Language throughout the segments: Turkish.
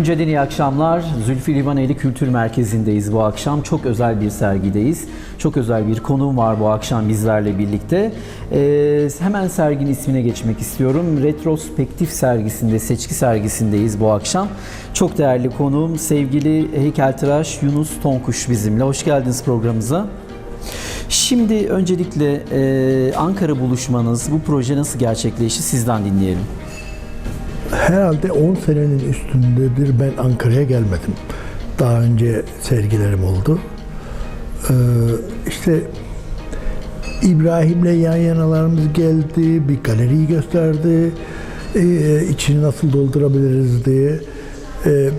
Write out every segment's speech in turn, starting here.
Günce'den iyi akşamlar. Zülfü Livaneli Kültür Merkezi'ndeyiz bu akşam. Çok özel bir sergideyiz. Çok özel bir konuğum var bu akşam bizlerle birlikte. Ee, hemen serginin ismine geçmek istiyorum. Retrospektif sergisinde, seçki sergisindeyiz bu akşam. Çok değerli konuğum sevgili heykeltıraş Yunus Tonkuş bizimle. Hoş geldiniz programımıza. Şimdi öncelikle e, Ankara buluşmanız, bu proje nasıl gerçekleşti sizden dinleyelim. Herhalde 10 senenin üstündedir ben Ankara'ya gelmedim. Daha önce sergilerim oldu. Ee, işte İbrahim'le yan yanalarımız geldi, bir galeriyi gösterdi, ee, içini nasıl doldurabiliriz diye. Ee,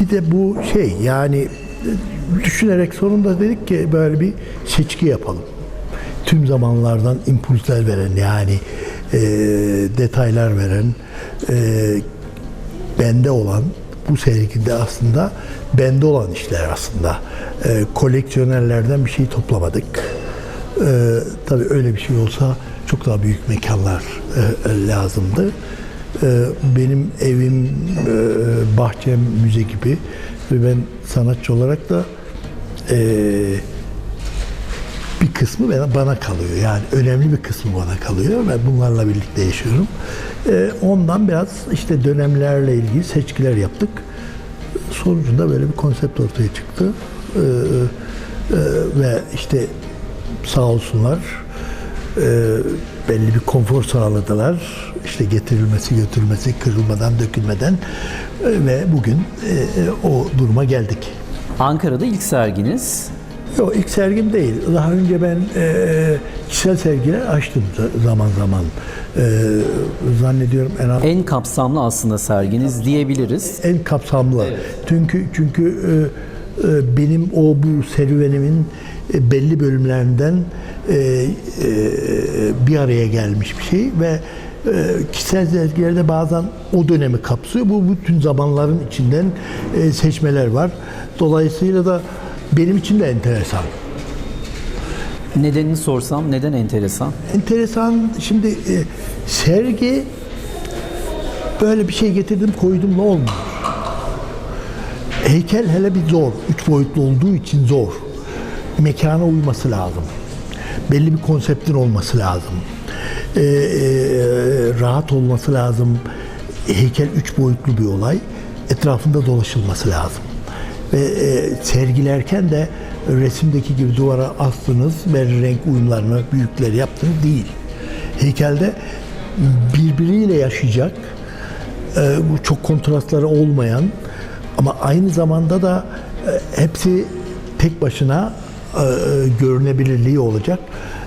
bir de bu şey yani düşünerek sonunda dedik ki böyle bir seçki yapalım. Tüm zamanlardan impulslar veren yani e, detaylar veren e, bende olan bu sergide aslında bende olan işler aslında. E, koleksiyonerlerden bir şey toplamadık. E, tabii öyle bir şey olsa çok daha büyük mekanlar e, lazımdı. E, benim evim, e, bahçem müze gibi ve ben sanatçı olarak da e, bir kısmı bana kalıyor. Yani önemli bir kısmı bana kalıyor ve bunlarla birlikte yaşıyorum. Ee, ondan biraz işte dönemlerle ilgili seçkiler yaptık. Sonucunda böyle bir konsept ortaya çıktı. Ee, e, ve işte sağ olsunlar e, belli bir konfor sağladılar. İşte getirilmesi, götürülmesi, kırılmadan, dökülmeden E, ve bugün o duruma geldik. Ankara'da ilk serginiz. Yok ilk sergim değil. Daha önce ben e, kişisel sergiler açtım za- zaman zaman. E, zannediyorum en az En kapsamlı aslında serginiz diyebiliriz. en kapsamlı. Çünkü çünkü e, e, benim o bu serüvenimin e, belli bölümlerinden e, e, bir araya gelmiş bir şey ve e, kişisel sergilerde bazen o dönemi kapsıyor. Bu bütün zamanların içinden seçmeler var. Dolayısıyla da benim için de enteresan. Nedenini sorsam neden enteresan? Enteresan şimdi e, sergi böyle bir şey getirdim koydum ne olmuyor. Heykel hele bir zor. Üç boyutlu olduğu için zor. Mekana uyması lazım. Belli bir konseptin olması lazım. E, e, rahat olması lazım. Heykel üç boyutlu bir olay. Etrafında dolaşılması lazım. Ve e, sergilerken de resimdeki gibi duvara astınız ve renk uyumlarını büyükleri yaptınız değil. Heykelde birbiriyle yaşayacak, e, çok kontrastları olmayan ama aynı zamanda da e, hepsi tek başına e, e, görünebilirliği olacak.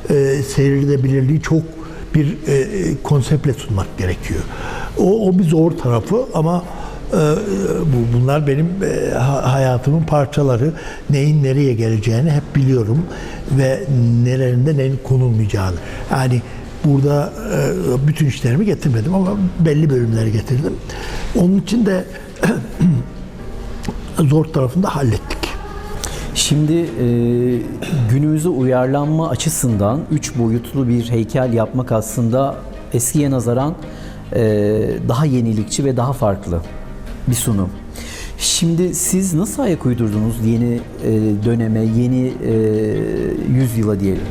E, seyredilebilirliği çok bir e, e, konseptle sunmak gerekiyor. O, o bir zor tarafı ama bu bunlar benim e, ha- hayatımın parçaları. Neyin nereye geleceğini hep biliyorum ve nelerinde neyin konulmayacağını. Yani burada e, bütün işlerimi getirmedim ama belli bölümleri getirdim. Onun için de zor tarafını da hallettik. Şimdi e, günümüze uyarlanma açısından üç boyutlu bir heykel yapmak aslında eskiye nazaran e, daha yenilikçi ve daha farklı bir sunum. Şimdi siz nasıl ayak uydurdunuz yeni e, döneme, yeni e, yüzyıla diyelim?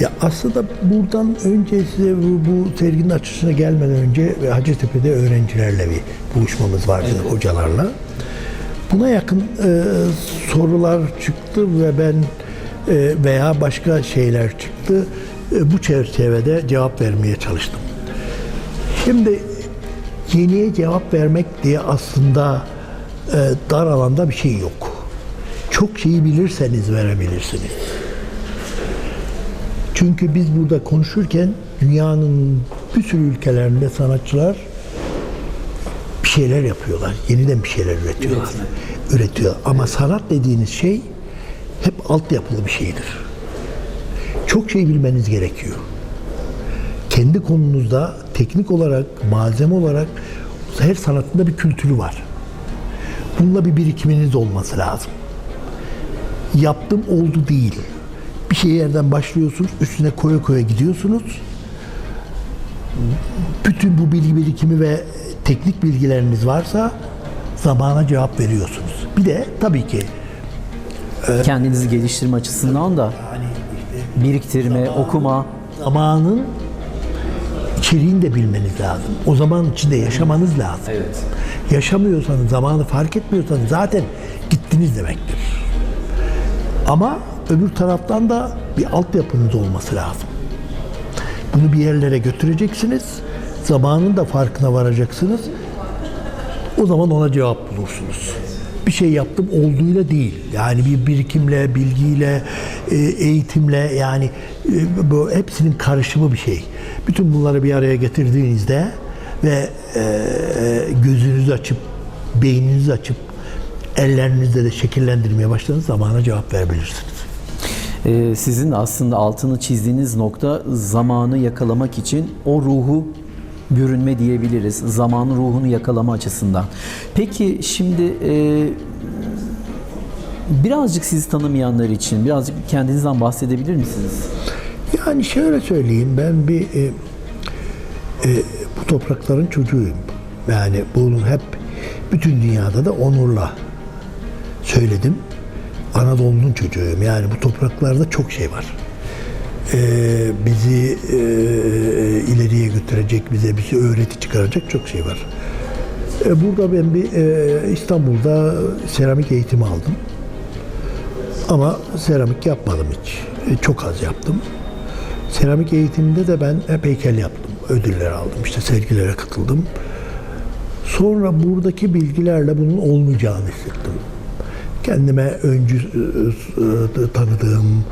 Ya aslında buradan önce size bu, bu serginin açılışına gelmeden önce Hacettepe'de öğrencilerle bir buluşmamız vardı hocalarla. Buna yakın e, sorular çıktı ve ben e, veya başka şeyler çıktı. E, bu çerçevede cevap vermeye çalıştım. Şimdi yeniye cevap vermek diye aslında e, dar alanda bir şey yok. Çok şeyi bilirseniz verebilirsiniz. Çünkü biz burada konuşurken dünyanın bir sürü ülkelerinde sanatçılar bir şeyler yapıyorlar. Yeniden bir şeyler üretiyorlar. Üretiyor. Ama sanat dediğiniz şey hep altyapılı bir şeydir. Çok şey bilmeniz gerekiyor. Kendi konunuzda teknik olarak, malzeme olarak her sanatında bir kültürü var. Bununla bir birikiminiz olması lazım. Yaptım oldu değil. Bir şey yerden başlıyorsunuz, üstüne koya koya gidiyorsunuz. Bütün bu bilgi birikimi ve teknik bilgileriniz varsa zamana cevap veriyorsunuz. Bir de tabii ki Kendinizi geliştirme açısından da biriktirme, okuma. zamanın içeriğini de bilmeniz lazım. O zaman içinde yaşamanız lazım. Evet. Yaşamıyorsanız, zamanı fark etmiyorsanız zaten gittiniz demektir. Ama öbür taraftan da bir altyapınız olması lazım. Bunu bir yerlere götüreceksiniz. Zamanın da farkına varacaksınız. O zaman ona cevap bulursunuz. Bir şey yaptım olduğuyla değil. Yani bir birikimle, bilgiyle, e, eğitimle yani e, bu hepsinin karışımı bir şey. Bütün bunları bir araya getirdiğinizde ve e, gözünüzü açıp, beyninizi açıp ellerinizle de şekillendirmeye başladığınız zamana cevap verebilirsiniz. Ee, sizin aslında altını çizdiğiniz nokta zamanı yakalamak için o ruhu bürünme diyebiliriz. Zamanın ruhunu yakalama açısından. Peki şimdi e, birazcık sizi tanımayanlar için birazcık kendinizden bahsedebilir misiniz? Yani şöyle söyleyeyim ben bir e, e, bu toprakların çocuğuyum. Yani bunu hep bütün dünyada da onurla söyledim. Anadolu'nun çocuğuyum. Yani bu topraklarda çok şey var. E, bizi e, ileriye götürecek, bize bizi öğreti çıkaracak çok şey var. E, burada ben bir e, İstanbul'da seramik eğitimi aldım. Ama seramik yapmadım hiç. E, Çok az yaptım. Seramik eğitiminde de ben hep heykel yaptım. Ödüller aldım. İşte sergilere katıldım. Sonra buradaki bilgilerle bunun olmayacağını hissettim. Kendime öncü e, e, tanıdığım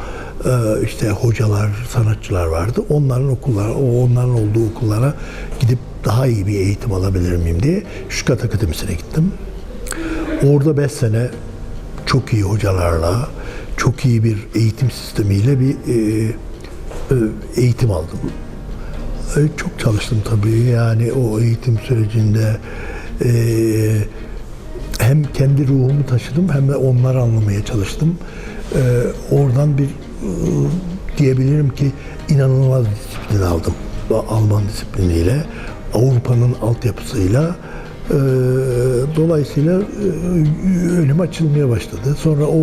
e, işte hocalar, sanatçılar vardı. Onların okullara, onların olduğu okullara gidip daha iyi bir eğitim alabilir miyim diye Şukat Akademisi'ne gittim. Orada 5 sene çok iyi hocalarla, çok iyi bir eğitim sistemiyle bir eğitim aldım. E, çok çalıştım tabii yani o eğitim sürecinde e, hem kendi ruhumu taşıdım hem de onları anlamaya çalıştım. Oradan bir e, diyebilirim ki inanılmaz disiplin aldım. Alman disipliniyle, Avrupa'nın altyapısıyla e, dolayısıyla e, önüm açılmaya başladı. Sonra o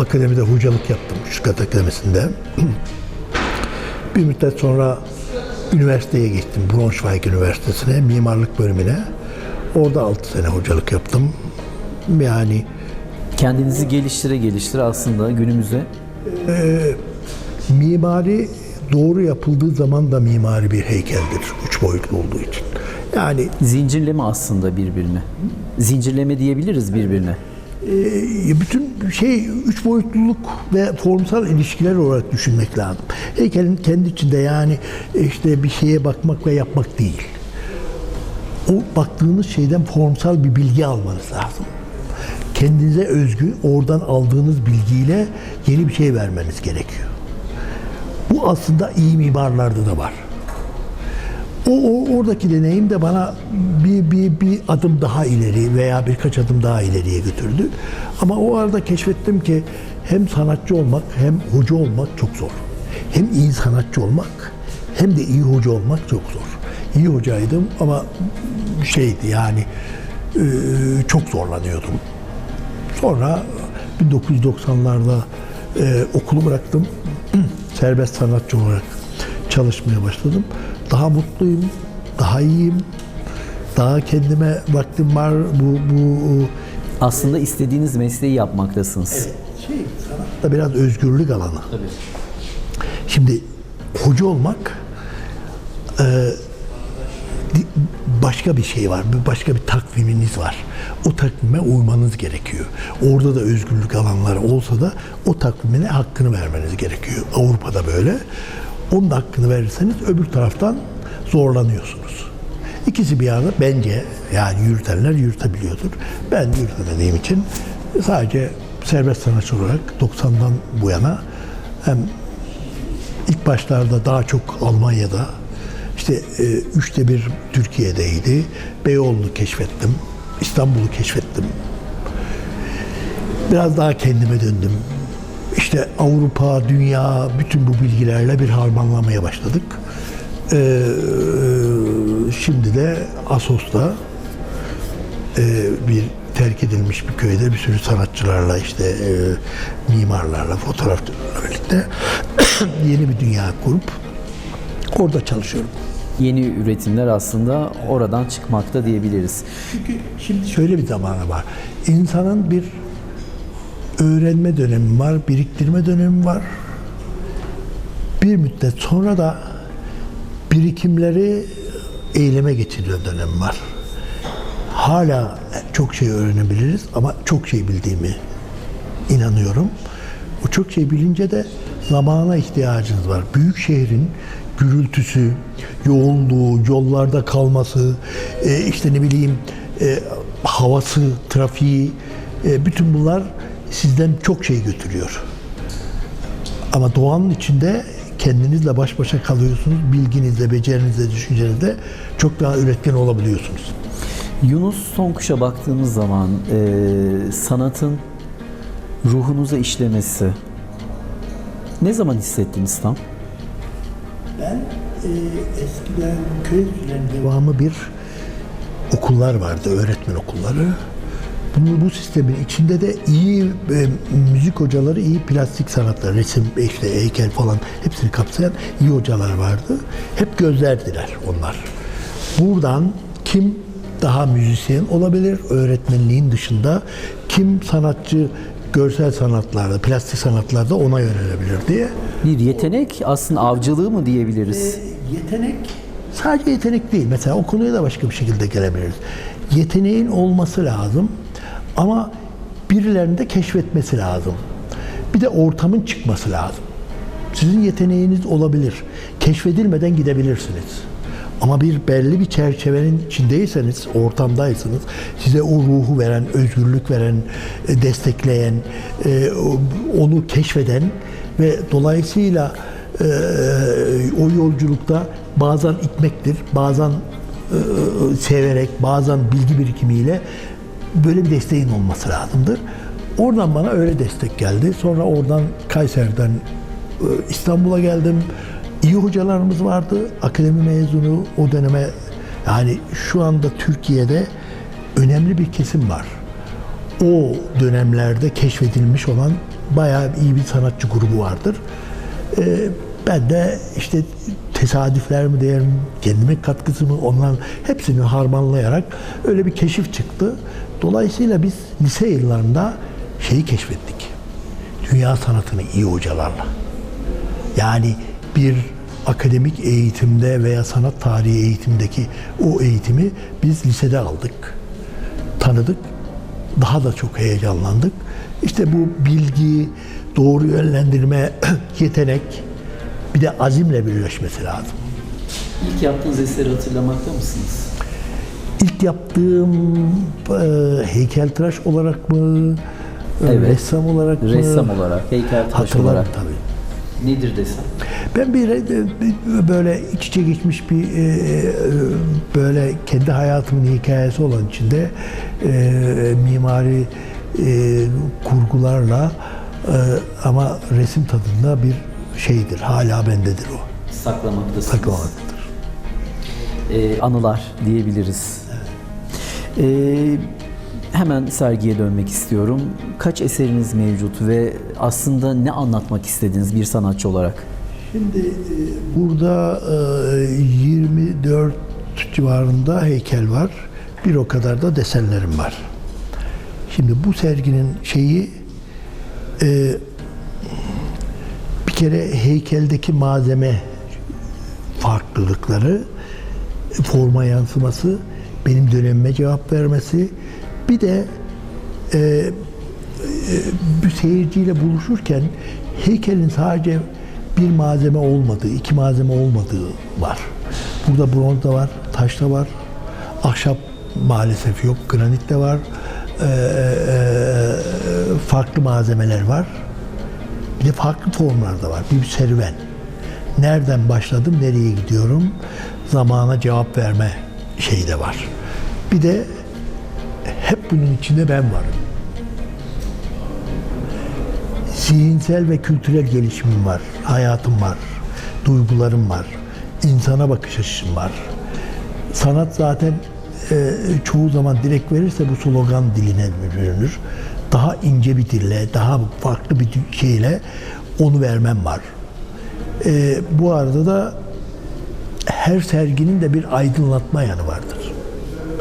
akademide hocalık yaptım, Şukat Akademisi'nde. Bir müddet sonra üniversiteye gittim. Braunschweig Üniversitesi'ne, mimarlık bölümüne. Orada 6 sene hocalık yaptım. Yani Kendinizi geliştire geliştire aslında günümüze mimari doğru yapıldığı zaman da mimari bir heykeldir. Üç boyutlu olduğu için. Yani zincirleme aslında birbirine. Zincirleme diyebiliriz birbirine. E, bütün şey üç boyutluluk ve formsal ilişkiler olarak düşünmek lazım. Heykelin kendi içinde yani işte bir şeye bakmak ve yapmak değil. O baktığınız şeyden formsal bir bilgi almanız lazım. Kendinize özgü, oradan aldığınız bilgiyle yeni bir şey vermeniz gerekiyor. Bu aslında iyi mimarlarda da var. O, o oradaki deneyim de bana bir, bir, bir adım daha ileri veya birkaç adım daha ileriye götürdü. Ama o arada keşfettim ki hem sanatçı olmak hem hoca olmak çok zor. Hem iyi sanatçı olmak hem de iyi hoca olmak çok zor. İyi hocaydım ama şeydi yani e, çok zorlanıyordum. Sonra 1990'larda e, okulu bıraktım. Serbest sanatçı olarak çalışmaya başladım. Daha mutluyum, daha iyiyim. Daha kendime vaktim var. Bu bu Aslında istediğiniz mesleği yapmaktasınız. şey sanatta biraz özgürlük alanı. Şimdi hoca olmak e, başka bir şey var. Başka bir takviminiz var. O takvime uymanız gerekiyor. Orada da özgürlük alanları olsa da o takvimine hakkını vermeniz gerekiyor. Avrupa'da böyle. Onun hakkını verirseniz öbür taraftan zorlanıyorsunuz. İkisi bir arada bence yani yürütenler yürütebiliyordur. Ben yürütemediğim için sadece serbest sanatçı olarak 90'dan bu yana hem ilk başlarda daha çok Almanya'da işte e, üçte bir Türkiye'deydi. Beyoğlu'nu keşfettim. İstanbul'u keşfettim. Biraz daha kendime döndüm. İşte Avrupa, dünya bütün bu bilgilerle bir harmanlamaya başladık. Ee, şimdi de Asos'ta e, bir terk edilmiş bir köyde bir sürü sanatçılarla işte e, mimarlarla, fotoğrafçılarla birlikte yeni bir dünya kurup orada çalışıyorum. Yeni üretimler aslında oradan çıkmakta diyebiliriz. Çünkü şimdi şöyle bir zamanı var. İnsanın bir öğrenme dönemi var, biriktirme dönemi var. Bir müddet sonra da birikimleri eyleme geçiriyor dönem var. Hala çok şey öğrenebiliriz ama çok şey bildiğimi inanıyorum. O çok şey bilince de zamana ihtiyacınız var. Büyük şehrin gürültüsü, yoğunluğu, yollarda kalması, e, işte ne bileyim e, havası, trafiği, e, bütün bunlar sizden çok şey götürüyor. Ama doğanın içinde kendinizle baş başa kalıyorsunuz. Bilginizle, becerinizle, düşüncenizle çok daha üretken olabiliyorsunuz. Yunus Sonkuş'a baktığımız zaman e, sanatın ruhunuza işlemesi ne zaman hissettiniz tam? Ben e, eskiden köy devamı bir okullar vardı, öğretmen okulları. Bunu, bu sistemin içinde de iyi e, müzik hocaları, iyi plastik sanatlar, resim, işte heykel falan hepsini kapsayan iyi hocalar vardı. Hep gözlerdiler onlar. Buradan kim daha müzisyen olabilir öğretmenliğin dışında, kim sanatçı görsel sanatlarda, plastik sanatlarda ona yönelebilir diye Bir yetenek aslında avcılığı mı diyebiliriz? yetenek sadece yetenek değil. Mesela o konuya da başka bir şekilde gelebiliriz. Yeteneğin olması lazım ama birilerinin de keşfetmesi lazım. Bir de ortamın çıkması lazım. Sizin yeteneğiniz olabilir. Keşfedilmeden gidebilirsiniz. Ama bir belli bir çerçevenin içindeyseniz, ortamdaysanız, size o ruhu veren, özgürlük veren, e, destekleyen, e, onu keşfeden ve dolayısıyla e, o yolculukta bazen itmektir, bazen severek, bazen bilgi birikimiyle böyle bir desteğin olması lazımdır. Oradan bana öyle destek geldi. Sonra oradan Kayseri'den e, İstanbul'a geldim. İyi hocalarımız vardı. Akademi mezunu o döneme yani şu anda Türkiye'de önemli bir kesim var. O dönemlerde keşfedilmiş olan bayağı iyi bir sanatçı grubu vardır. Ee, ben de işte tesadüfler mi diyelim, kendime katkısı mı onların hepsini harmanlayarak öyle bir keşif çıktı. Dolayısıyla biz lise yıllarında şeyi keşfettik. Dünya sanatını iyi hocalarla. Yani bir akademik eğitimde veya sanat tarihi eğitimdeki o eğitimi biz lisede aldık. Tanıdık. Daha da çok heyecanlandık. İşte bu bilgi, doğru yönlendirme, yetenek bir de azimle birleşmesi lazım. İlk yaptığınız eseri hatırlamakta mısınız? İlk yaptığım e, heykeltıraş olarak mı, e, Evet. ressam olarak mı? Ressam olarak, heykeltıraş Hatırlarım olarak. tabii. Nedir desem? Ben bir e, bir- böyle iç içe geçmiş bir e, e, böyle kendi hayatımın hikayesi olan içinde e, mimari e, kurgularla e, ama resim tadında bir şeydir. Hala bendedir o. Saklamaktasınız. Saklamalıdır. Ee, anılar diyebiliriz. Ee, hemen sergiye dönmek istiyorum. Kaç eseriniz mevcut ve aslında ne anlatmak istediniz bir sanatçı olarak? Şimdi e, burada e, 24 civarında heykel var. Bir o kadar da desenlerim var. Şimdi bu serginin şeyi e, kere heykeldeki malzeme farklılıkları, forma yansıması, benim dönemime cevap vermesi, bir de e, bir seyirciyle buluşurken heykelin sadece bir malzeme olmadığı, iki malzeme olmadığı var. Burada bronz da var, taş da var, ahşap maalesef yok, granit de var, Ee, e, farklı malzemeler var. Bir de farklı formlar da var. Bir serüven. Nereden başladım, nereye gidiyorum? Zamana cevap verme şeyi de var. Bir de hep bunun içinde ben varım. zihinsel ve kültürel gelişimim var, hayatım var, duygularım var, insana bakış açım var. Sanat zaten e, çoğu zaman direkt verirse bu slogan diline bürünür. Daha ince bir dille, daha farklı bir şeyle onu vermem var. E, bu arada da her serginin de bir aydınlatma yanı vardır.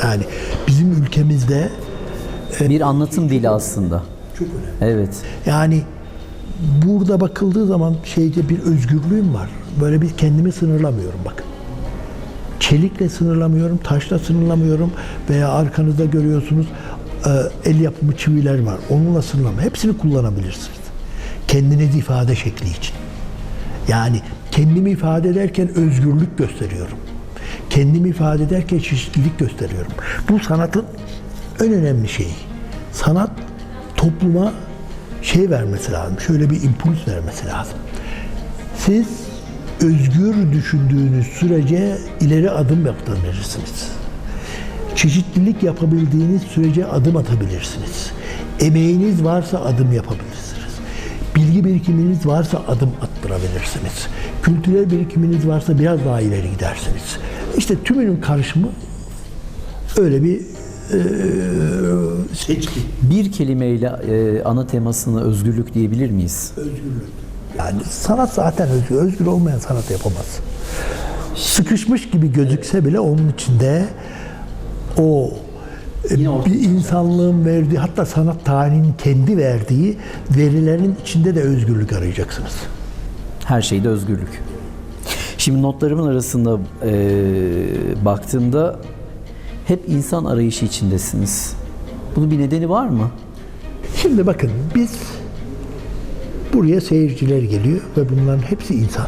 Yani bizim ülkemizde Bir anlatım dili aslında. çok önemli. Evet. Yani burada bakıldığı zaman şeyde bir özgürlüğüm var. Böyle bir kendimi sınırlamıyorum bakın. Çelikle sınırlamıyorum, taşla sınırlamıyorum veya arkanızda görüyorsunuz e, el yapımı çiviler var. Onunla sınırlamıyorum. Hepsini kullanabilirsiniz. Kendinizi ifade şekli için. Yani kendimi ifade ederken özgürlük gösteriyorum. Kendimi ifade ederken çeşitlilik gösteriyorum. Bu sanatın en önemli şeyi. Sanat topluma şey vermesi lazım. Şöyle bir impuls vermesi lazım. Siz özgür düşündüğünüz sürece ileri adım yapabilirsiniz. Çeşitlilik yapabildiğiniz sürece adım atabilirsiniz. Emeğiniz varsa adım yapabilirsiniz. Bilgi birikiminiz varsa adım attırabilirsiniz. Kültürel birikiminiz varsa biraz daha ileri gidersiniz. İşte tümünün karışımı öyle bir eee seçki. Bir kelimeyle e, ana temasını özgürlük diyebilir miyiz? Yani sanat zaten özgür. Özgür olmayan sanat yapamaz. Sıkışmış gibi gözükse bile onun içinde o e, bir insanlığın verdiği hatta sanat tarihinin kendi verdiği verilerin içinde de özgürlük arayacaksınız. Her şeyde özgürlük. Şimdi notlarımın arasında e, baktığımda hep insan arayışı içindesiniz. Bunun bir nedeni var mı? Şimdi bakın biz buraya seyirciler geliyor ve bunların hepsi insan.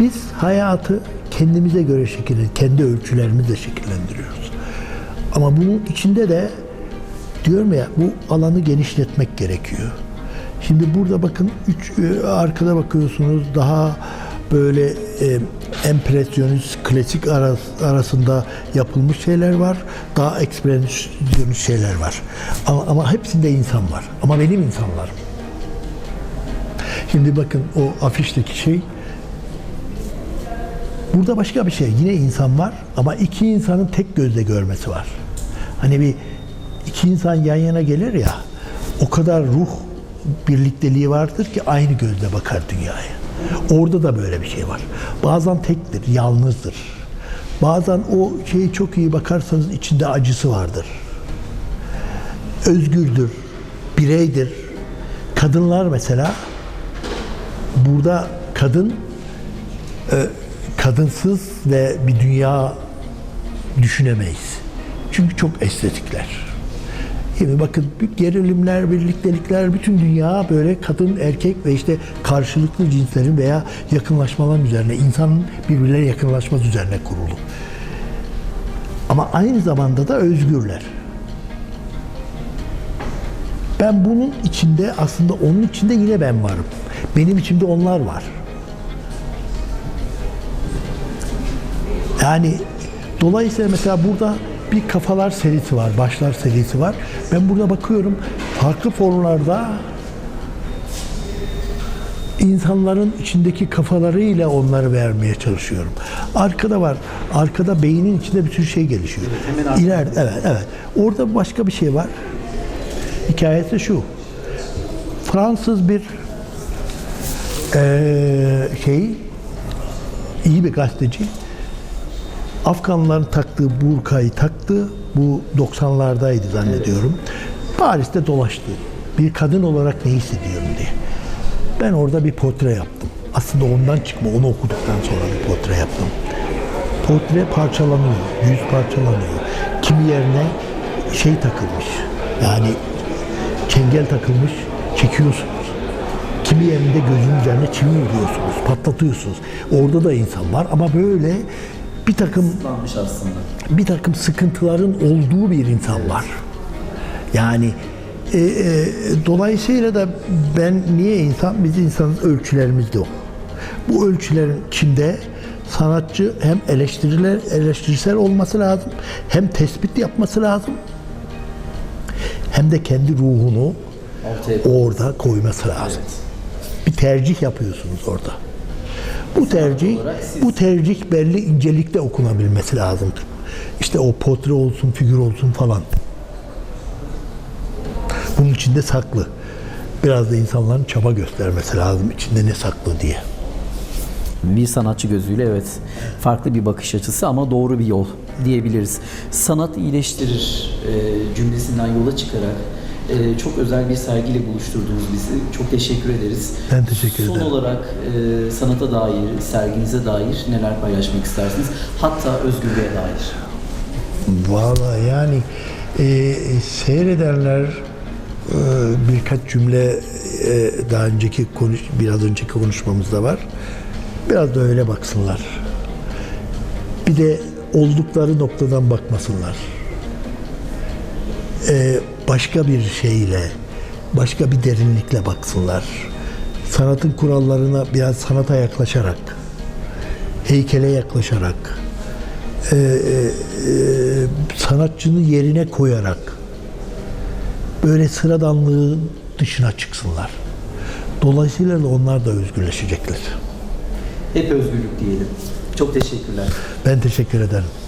Biz hayatı kendimize göre şekillen, kendi ölçülerimizle şekillendiriyoruz. Ama bunun içinde de diyorum ya bu alanı genişletmek gerekiyor. Şimdi burada bakın üç e, arkada bakıyorsunuz daha böyle e, empresyonist, klasik aras- arasında yapılmış şeyler var. Daha ekspresyonist şeyler var. Ama, ama hepsinde insan var. Ama benim insanlarım. Şimdi bakın o afişteki şey Burada başka bir şey. Yine insan var ama iki insanın tek gözle görmesi var. Hani bir iki insan yan yana gelir ya o kadar ruh birlikteliği vardır ki aynı gözle bakar dünyaya. Orada da böyle bir şey var. Bazen tektir, yalnızdır. Bazen o şeyi çok iyi bakarsanız içinde acısı vardır. Özgürdür, bireydir. Kadınlar mesela burada kadın kadınsız ve bir dünya düşünemeyiz. Çünkü çok estetikler. Şimdi bakın gerilimler, birliktelikler, bütün dünya böyle kadın, erkek ve işte karşılıklı cinslerin veya yakınlaşmaların üzerine, insanın birbirlerine yakınlaşması üzerine kurulu. Ama aynı zamanda da özgürler. Ben bunun içinde aslında onun içinde yine ben varım. Benim içimde onlar var. Yani dolayısıyla mesela burada bir kafalar serisi var, başlar serisi var. Ben burada bakıyorum farklı formlarda insanların içindeki kafalarıyla onları vermeye çalışıyorum. Arkada var. Arkada beynin içinde bir sürü şey gelişiyor. İleride evet evet. Orada başka bir şey var. Hikayesi şu. Fransız bir eee şey iyi bir gazeteci Afganlıların taktığı burkayı taktı. Bu 90'lardaydı zannediyorum. Paris'te dolaştı. Bir kadın olarak ne hissediyorum diye. Ben orada bir portre yaptım. Aslında ondan çıkma, onu okuduktan sonra bir portre yaptım. Portre parçalanıyor, yüz parçalanıyor. Kimi yerine şey takılmış. Yani çengel takılmış, çekiyorsunuz. Kimi yerinde gözün üzerine çivi vuruyorsunuz, patlatıyorsunuz. Orada da insan var ama böyle bir takım bir takım sıkıntıların olduğu bir insan var. Yani e, e, dolayısıyla da ben niye insan? Biz insanız ölçülerimiz de o. Bu ölçülerin içinde sanatçı hem eleştiriler, eleştirisel olması lazım, hem tespit yapması lazım, hem de kendi ruhunu orada koyması lazım. Bir tercih yapıyorsunuz orada. Bu tercih, bu tercih belli incelikte okunabilmesi lazımdır. işte o portre olsun, figür olsun falan. Bunun içinde saklı. Biraz da insanların çaba göstermesi lazım içinde ne saklı diye. Bir sanatçı gözüyle evet farklı bir bakış açısı ama doğru bir yol diyebiliriz. Sanat iyileştirir e, cümlesinden yola çıkarak e, çok özel bir sergiyle buluşturdunuz bizi. Çok teşekkür ederiz. Ben teşekkür Son ederim. olarak e, sanata dair, serginize dair neler paylaşmak istersiniz? Hatta özgürlüğe dair. Valla yani e, seyredenler e, birkaç cümle e, daha önceki konuş biraz önceki konuşmamızda var. Biraz da öyle baksınlar. Bir de oldukları noktadan bakmasınlar. E, başka bir şeyle, başka bir derinlikle baksınlar. Sanatın kurallarına biraz sanata yaklaşarak, heykele yaklaşarak, e, e, e, sanatçının yerine koyarak böyle sıradanlığın dışına çıksınlar. Dolayısıyla da onlar da özgürleşecekler. Hep özgürlük diyelim. Çok teşekkürler. Ben teşekkür ederim.